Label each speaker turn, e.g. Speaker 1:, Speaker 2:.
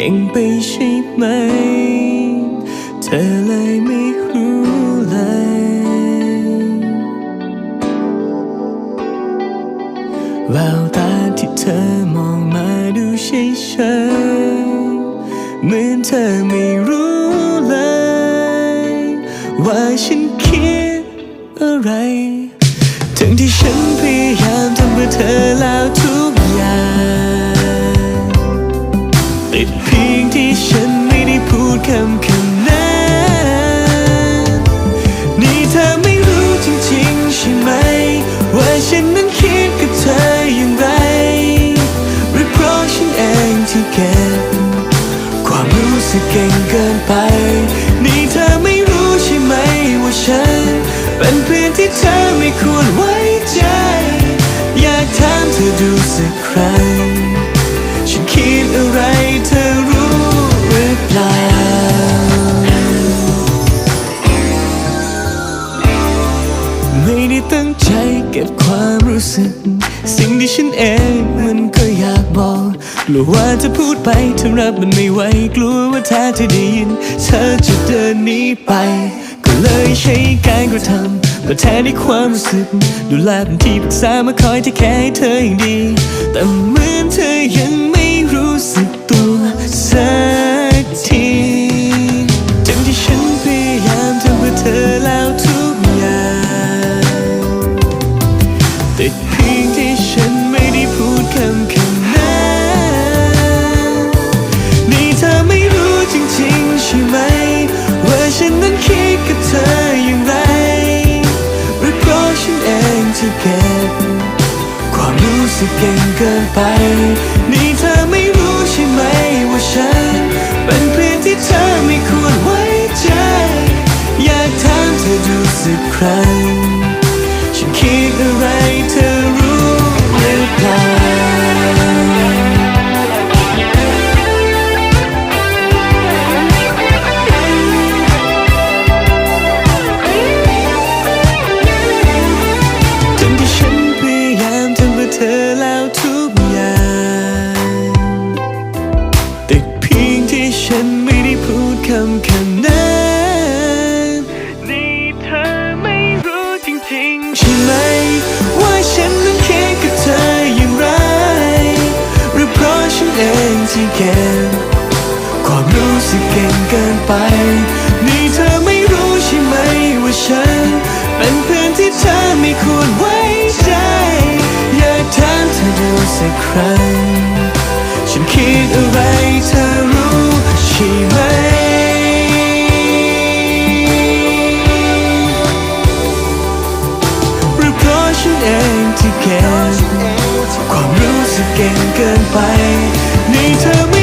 Speaker 1: ก่งไปใช่ไหม เธอเลยไม่รู้เลย แววตาที่เธอมองมาดูเฉยๆเหมือนเธอไม่รู้เลย ว่าฉันคิดอะไรทั้งที่ฉันพยายามทำเพื่อเธอแล้ว ฉันไม่ได้พูดคำคำนั้นนี่เธอไม่รู้จริงๆใช่ไหม ว่าฉันนั้นคิดกับเธออย่างไร หรือเพราะฉันเองที่เก็บความรู้สึกเก่งเกินไป นี่เธอไม่รู้ใช่ไหมว่าฉัน เป็นเพื่อนที่เธอไม่ควรไว้ใจ อยากถามเธอดูสักครั้ง็บความรู้สึก สิ่งที่ฉันเองมันก็อยากบอกกลัวว่าจะพูดไปเธอรับมันไม่ไหวกลัวว่าถ้าเธอได้ยิน เธอจะเดินหนีไป ก็เลยใช้การกระทำมาแทนที่ความรู้สึก ดูแลเป็นที่ปรึกษามาคอยที่แค่ให้เธออย่างดี แต่เหมือนเธอยังไม่รู้สึกตัวสัก ที่เก็บ ความรู้สึกเก่งเกินไป นี่เธอไม่รู้ใช่ไหมว่าฉัน เป็นเพื่อนที่เธอไม่ควรไว้ใจ อยากถามเธอดูสักครั้ง ฉันคิดอะไรเธ เพื่อเธอแล้วทุกอย่างแต่เพียงที่ฉันไม่ได้พูดคำคำนั้นนี่เธอไม่รู้จริงๆใช่ไหม ว่าฉันนั้นคิดกับเธออย่างไร หรือเพราะฉันเองที่เก็บความรู้สึกเก่งเกินไป นี่เธอไม่รู้ใช่ไหมว่าฉัน เป็นเพื่อนที่เธอไม่ควร ร ฉันคิดอะไรเธอรู้ใช่ไหม หรือเพราะฉันเองที่เก่งความรู้สึกเก่งเกินไป ในเธอ